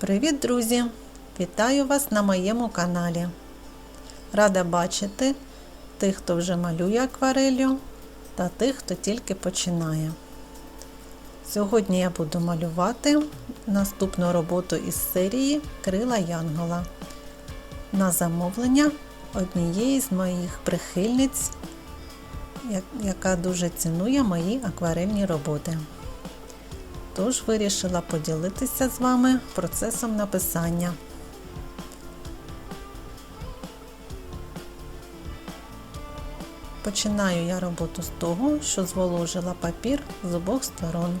Привіт, друзі! Вітаю вас на моєму каналі. Рада бачити тих, хто вже малює акварелью, та тих, хто тільки починає. Сьогодні я буду малювати наступну роботу із серії Крила Янгола на замовлення однієї з моїх прихильниць, яка дуже цінує мої акварельні роботи. Тож вирішила поділитися з вами процесом написання. Починаю я роботу з того, що зволожила папір з обох сторон.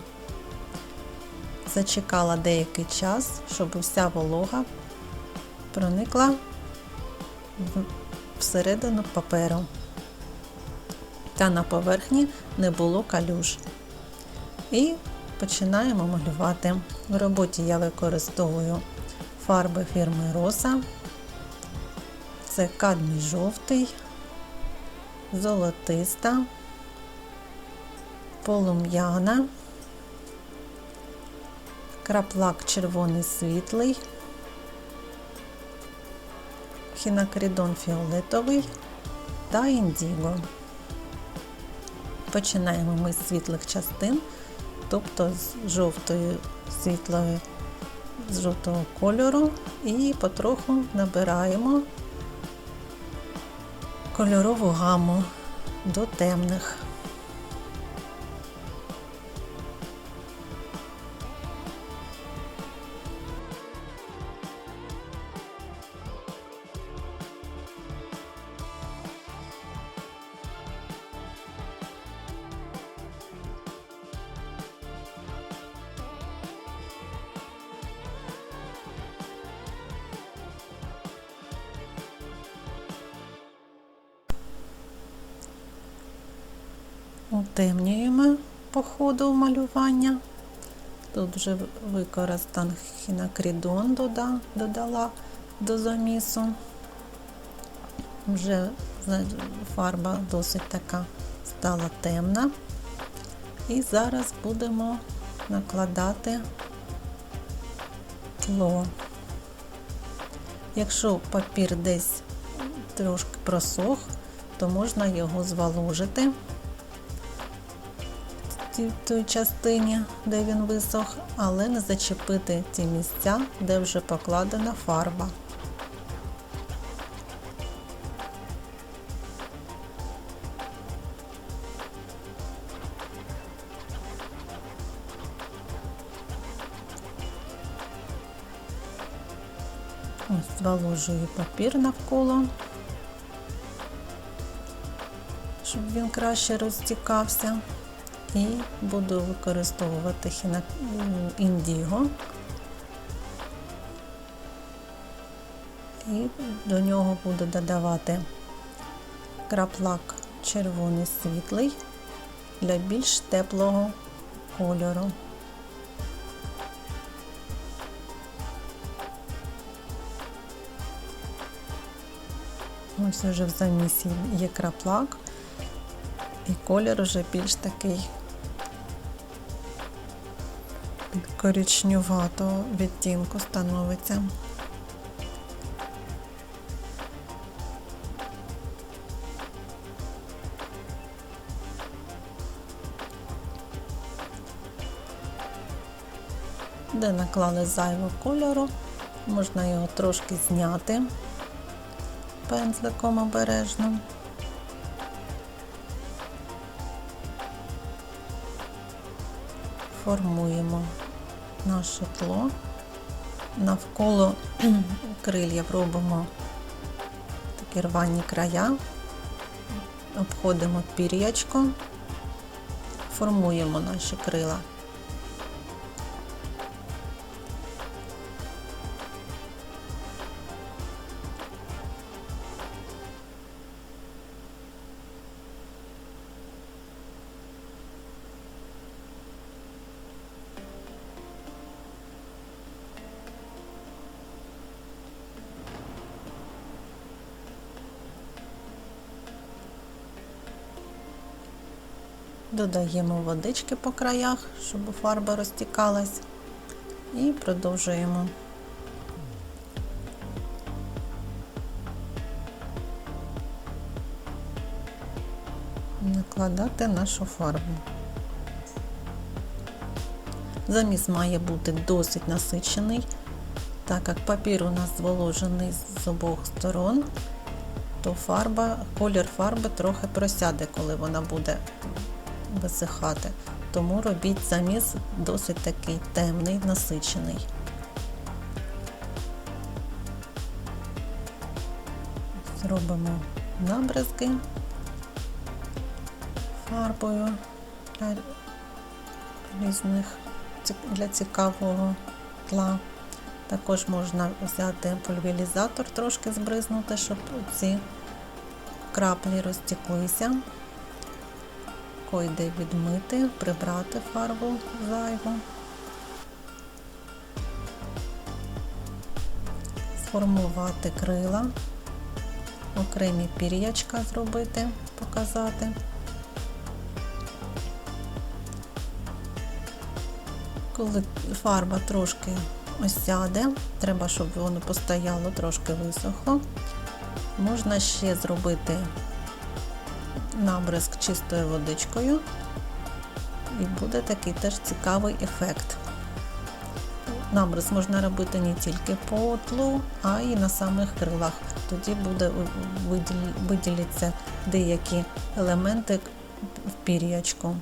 Зачекала деякий час, щоб вся волога проникла всередину паперу. Та на поверхні не було калюж. І починаємо малювати. В роботі я використовую фарби фірми Роса. Це кадмій жовтий, золотиста, полум'яна, краплак червоний світлий, хінакридон фіолетовий та індіго. Починаємо ми з світлих частин тобто з жовтої світлої, з жовтого кольору, і потроху набираємо кольорову гаму до темних. Утемнюємо по ходу малювання. Тут вже використан хінакрідон додала до замісу. Вже фарба досить така стала темна. І зараз будемо накладати тло. Якщо папір десь трошки просох, то можна його зволожити в той частині, де він висох, але не зачепити ті місця, де вже покладена фарба. Ось зволожую папір навколо, щоб він краще розтікався і буду використовувати індіго. І до нього буду додавати краплак червоний світлий для більш теплого кольору. Ось вже в замісі є краплак, і колір вже більш такий коричнюватого відтінку становиться. Де наклали зайву кольору, можна його трошки зняти пензликом обережно. формуємо наше тло, навколо крилья робимо такі рвані края, обходимо пір'ячко, формуємо наші крила. додаємо водички по краях, щоб фарба розтікалась, і продовжуємо. Накладати нашу фарбу. Заміс має бути досить насичений, так як папір у нас зволожений з обох сторон, то фарба, колір фарби трохи просяде, коли вона буде висихати. Тому робіть заміс досить такий темний, насичений. Зробимо набризки фарбою для різних для цікавого тла. Також можна взяти пульверізатор, трошки збризнути, щоб ці краплі розтеклися. Койде відмити, прибрати фарбу зайву. Сформувати крила, окремі пір'ячка зробити, показати. Коли фарба трошки осяде, треба, щоб воно постояло, трошки висохло. Можна ще зробити набризк чистою водичкою, і буде такий теж цікавий ефект. Набризк можна робити не тільки по тлу, а й на самих крилах. Тоді буде виділяться деякі елементи в пір'ячку.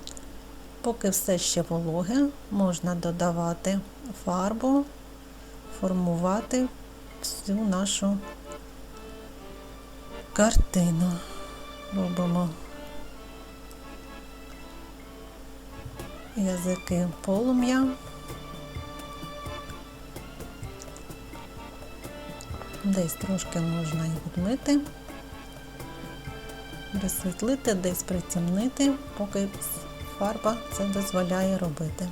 Поки все ще вологе, можна додавати фарбу, формувати всю нашу картину. Робимо язики полум'я. Десь трошки можна і відмити, присвітлити, десь притемнити, поки фарба це дозволяє робити.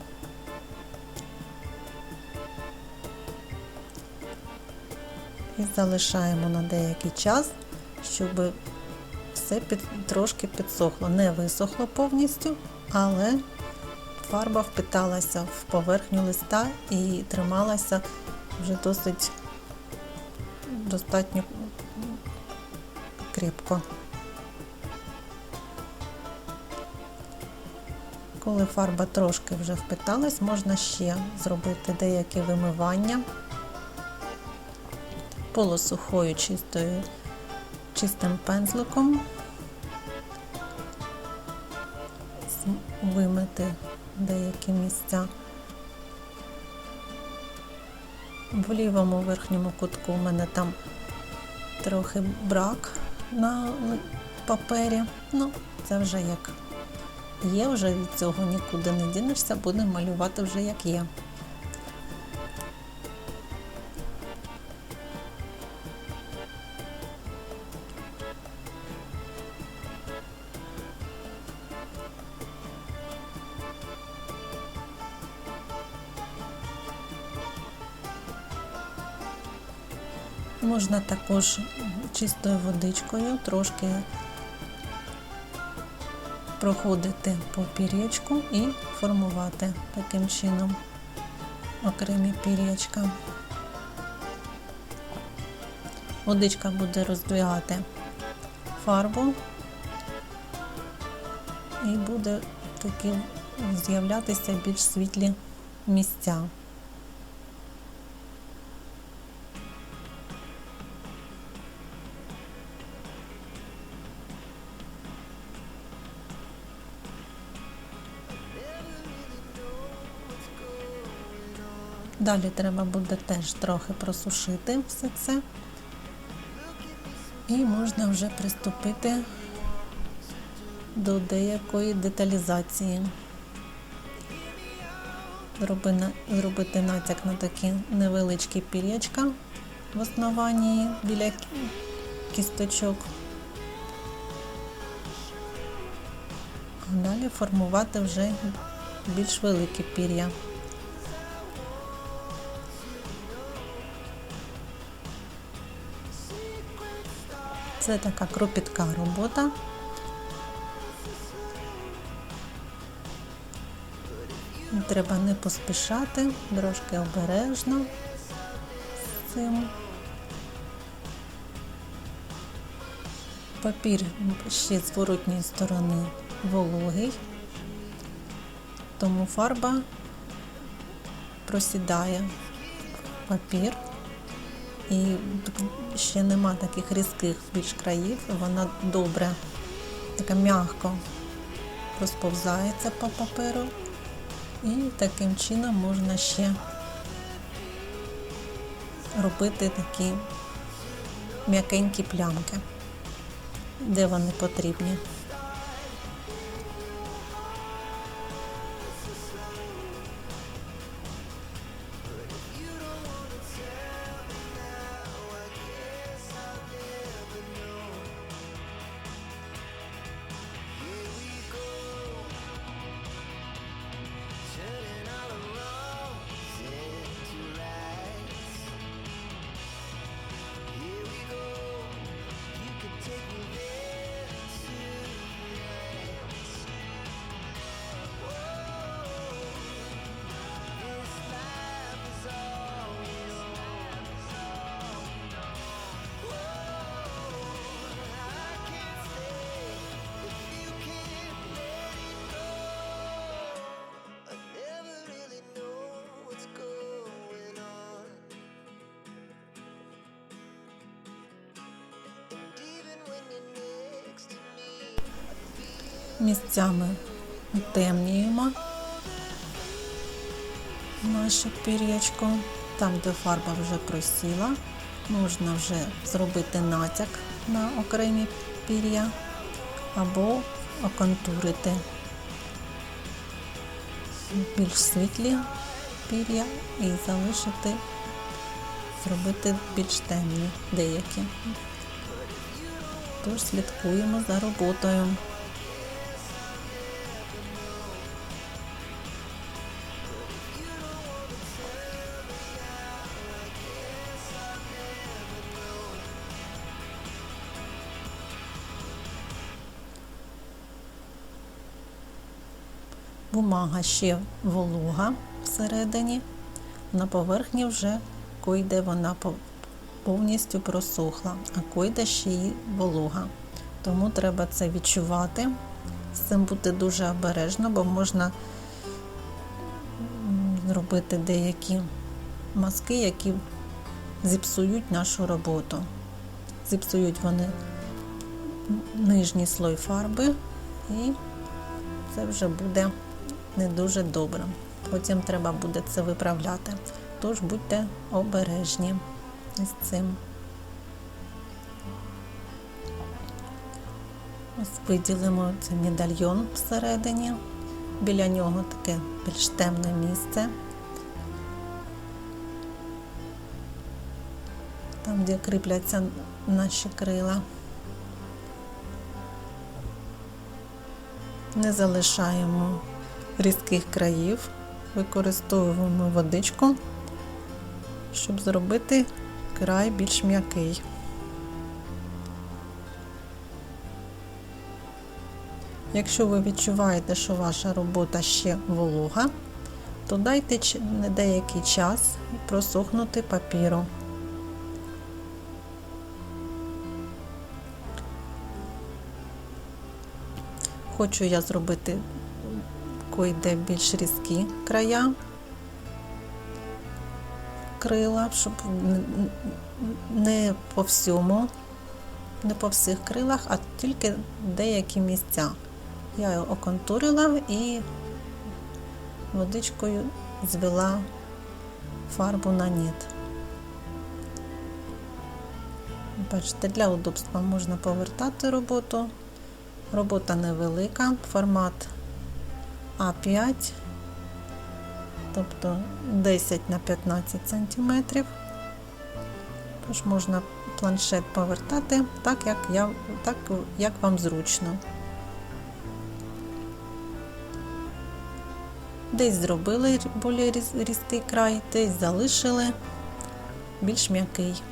І залишаємо на деякий час, щоб все під, трошки підсохло. Не висохло повністю, але фарба впиталася в поверхню листа і трималася вже досить достатньо кріпко. Коли фарба трошки вже впиталась, можна ще зробити деякі вимивання полусухою чистою, чистим пензликом, вимити деякі місця. В лівому верхньому кутку у мене там трохи брак на папері, ну це вже як є, вже від цього нікуди не дінешся, будемо малювати вже як є. Можна також чистою водичкою трошки проходити по пір'ячку і формувати таким чином окремі пір'ячка. Водичка буде роздвигати фарбу і буде такі з'являтися більш світлі місця. Далі треба буде теж трохи просушити все це. І можна вже приступити до деякої деталізації. Зробити натяк на такі невеличкі пір'ячка в основанні біля кісточок. Далі формувати вже більш великі пір'я. Це така кропітка робота. Треба не поспішати, трошки обережно з цим. Папір ще з воротньої сторони вологий, тому фарба просідає в папір і ще нема таких різких більш країв, вона добре, така м'яко розповзається по паперу і таким чином можна ще робити такі м'якенькі плямки, де вони потрібні. Місцями темніємо наше пір'ячко. Там, де фарба вже просіла, можна вже зробити натяк на окремі пір'я або оконтурити більш світлі пір'я і залишити, зробити більш темні деякі. Тож слідкуємо за роботою. Бумага ще волога всередині, на поверхні вже койде вона повністю просохла, а койде ще й волога. Тому треба це відчувати. З цим бути дуже обережно, бо можна зробити деякі маски, які зіпсують нашу роботу. Зіпсують вони нижній слой фарби і це вже буде не дуже добре. Потім треба буде це виправляти. Тож будьте обережні з цим. Ось виділимо цей медальйон всередині. Біля нього таке більш темне місце. Там, де кріпляться наші крила. Не залишаємо різких країв, використовуємо водичку, щоб зробити край більш м'який. Якщо ви відчуваєте, що ваша робота ще волога, то дайте деякий час просохнути папіру. Хочу я зробити койде більш різкі края крила, щоб не по всьому, не по всіх крилах, а тільки деякі місця. Я його оконтурила і водичкою звела фарбу на ніт. Бачите, для удобства можна повертати роботу. Робота невелика, формат А5, тобто 10 на 15 сантиметрів. Тож можна планшет повертати так, як, я, так, як вам зручно. Десь зробили більш різкий край, десь залишили більш м'який.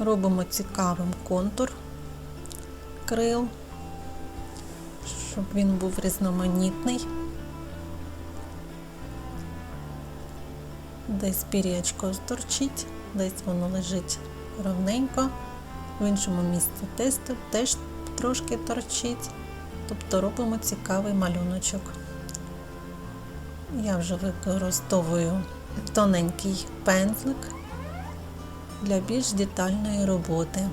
Робимо цікавим контур крил, щоб він був різноманітний. Десь пір'ячко торчить, десь воно лежить ровненько, в іншому місці теж, теж трошки торчить. Тобто робимо цікавий малюночок. Я вже використовую тоненький пензлик для більш детальної роботи.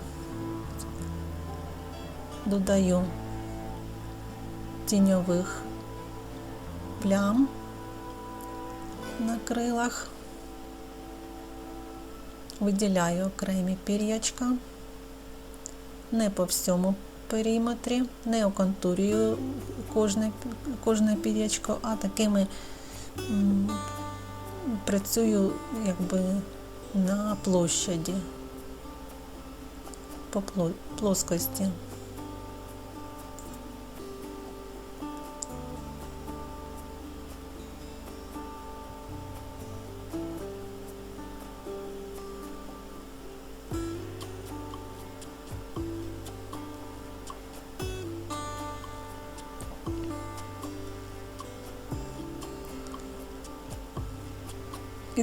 Додаю тіньових плям на крилах, виділяю окремі пір'ячка, не по всьому периметрі, не оконтурюю кожне, кожне пір'ячко, а такими м, працюю якби на площади по пло-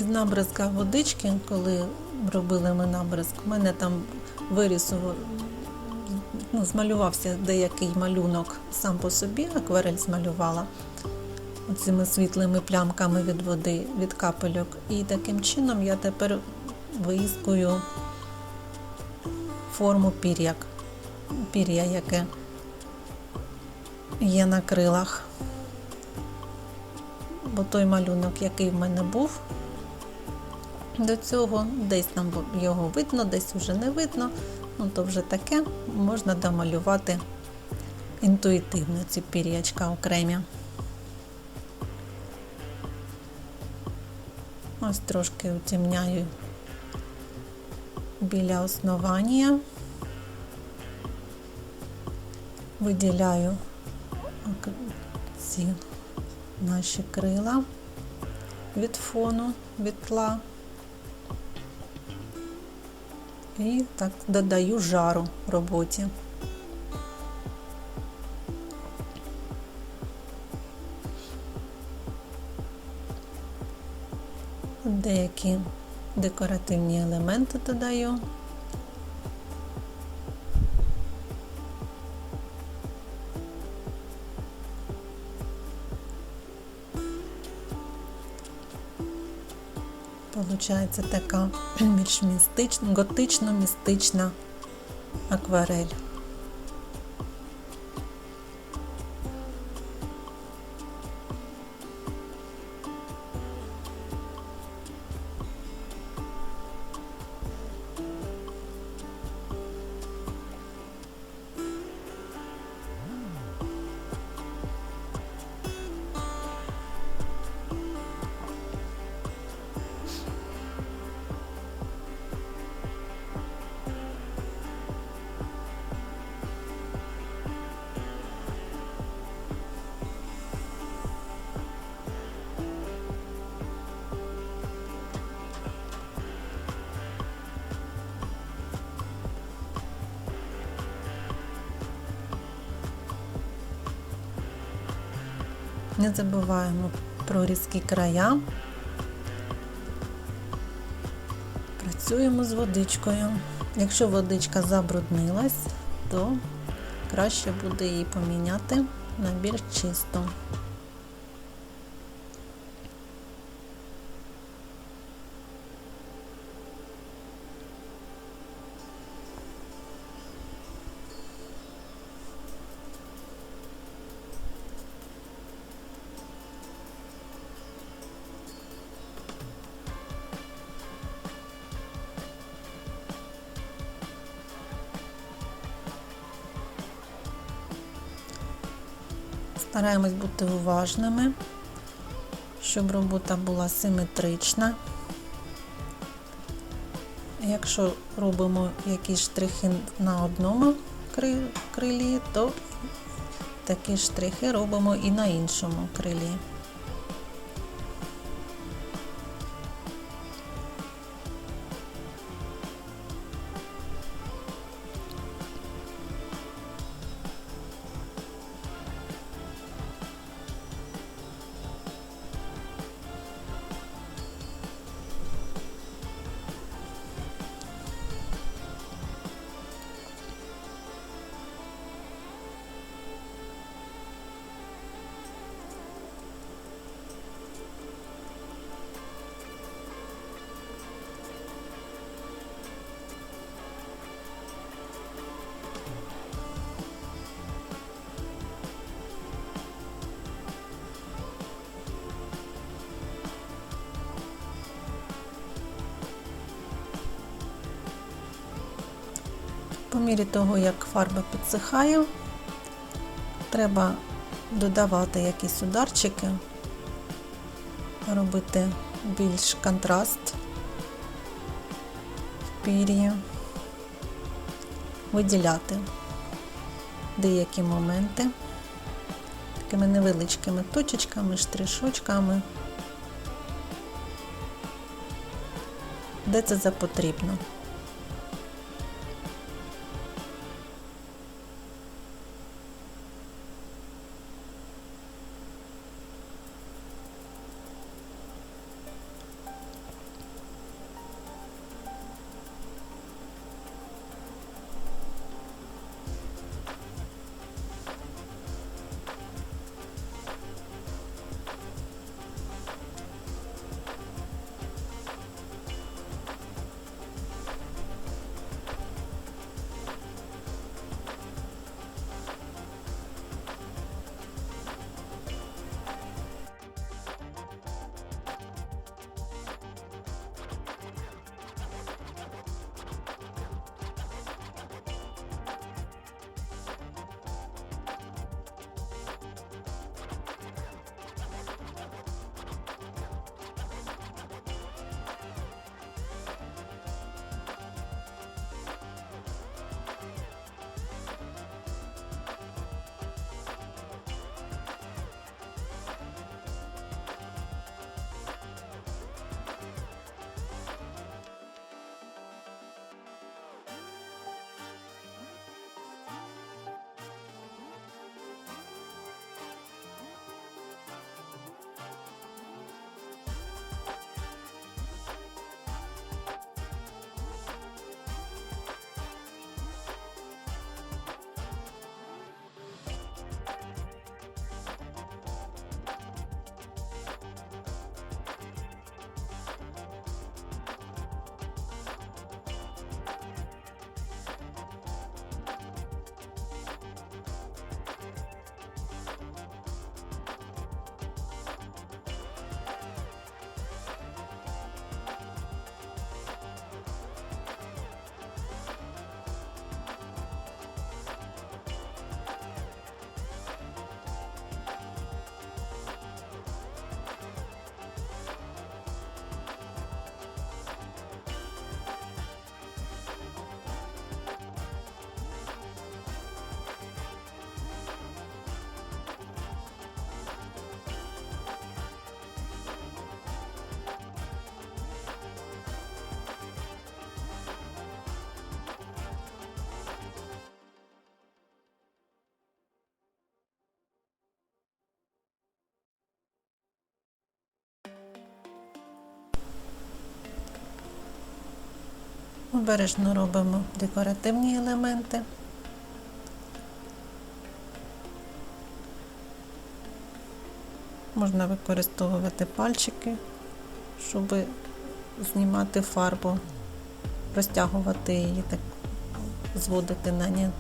Із набризка водички, коли робили ми набризк, у мене там вирісував, ну, змалювався деякий малюнок сам по собі, акварель змалювала оцими світлими плямками від води, від капельок. І таким чином я тепер виїскую форму пір'як, пір'я, яке є на крилах. Бо той малюнок, який в мене був, до цього, десь там його видно, десь вже не видно. Ну, то вже таке можна домалювати інтуїтивно ці пір'ячка окремі. Ось трошки утемняю біля основання, виділяю ці наші крила від фону, від тла. І так додаю жару роботі. Деякі декоративні елементи додаю. Получається така більш містична, готично-містична акварель. Не забуваємо про різкі края. Працюємо з водичкою. Якщо водичка забруднилась, то краще буде її поміняти на більш чисту. Стараємось бути уважними, щоб робота була симетрична. Якщо робимо якісь штрихи на одному крилі, то такі штрихи робимо і на іншому крилі. Мірі того, як фарба підсихає, треба додавати якісь ударчики, робити більш контраст в пір'ї, виділяти деякі моменти такими невеличкими точечками, штришочками, де це за Обережно робимо декоративні елементи. Можна використовувати пальчики, щоб знімати фарбу, розтягувати її, так зводити на нет.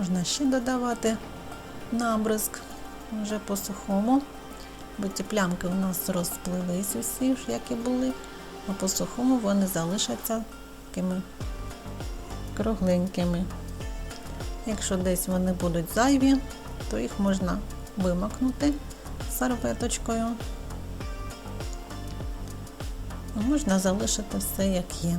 Можна ще додавати набризк вже по сухому, бо ці плямки у нас розпливись усі, ж, як і були, а по сухому вони залишаться такими кругленькими. Якщо десь вони будуть зайві, то їх можна вимакнути серветочкою. А можна залишити все як є.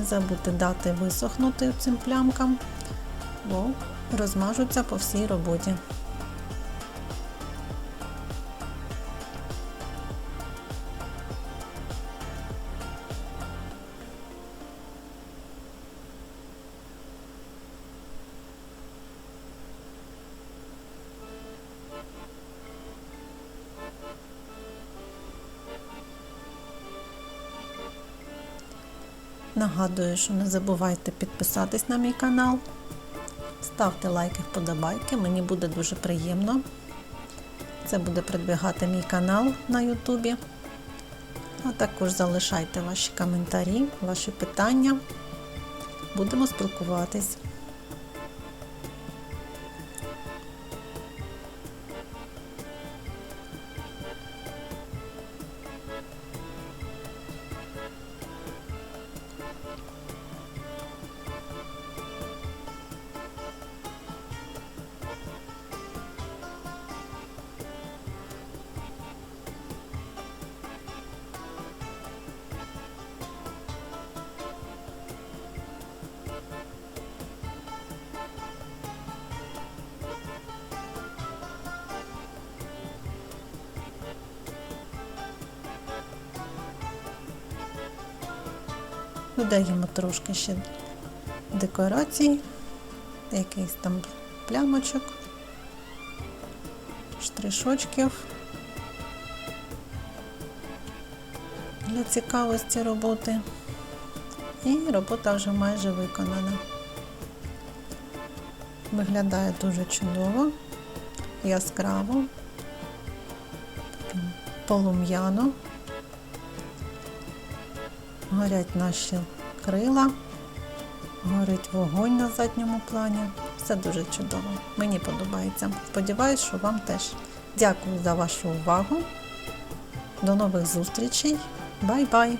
Не забудьте дати висохнути цим плямкам, бо розмажуться по всій роботі. Нагадую, що не забувайте підписатись на мій канал. Ставте лайки, вподобайки, мені буде дуже приємно. Це буде придбігати мій канал на Ютубі. А також залишайте ваші коментарі, ваші питання. Будемо спілкуватись. Додаємо трошки ще декорацій, якийсь там плямочок, штришочків для цікавості роботи. І робота вже майже виконана. Виглядає дуже чудово, яскраво, полум'яно. Горять наші крила, горить вогонь на задньому плані. Все дуже чудово. Мені подобається. Сподіваюсь, що вам теж. Дякую за вашу увагу. До нових зустрічей. Бай-бай!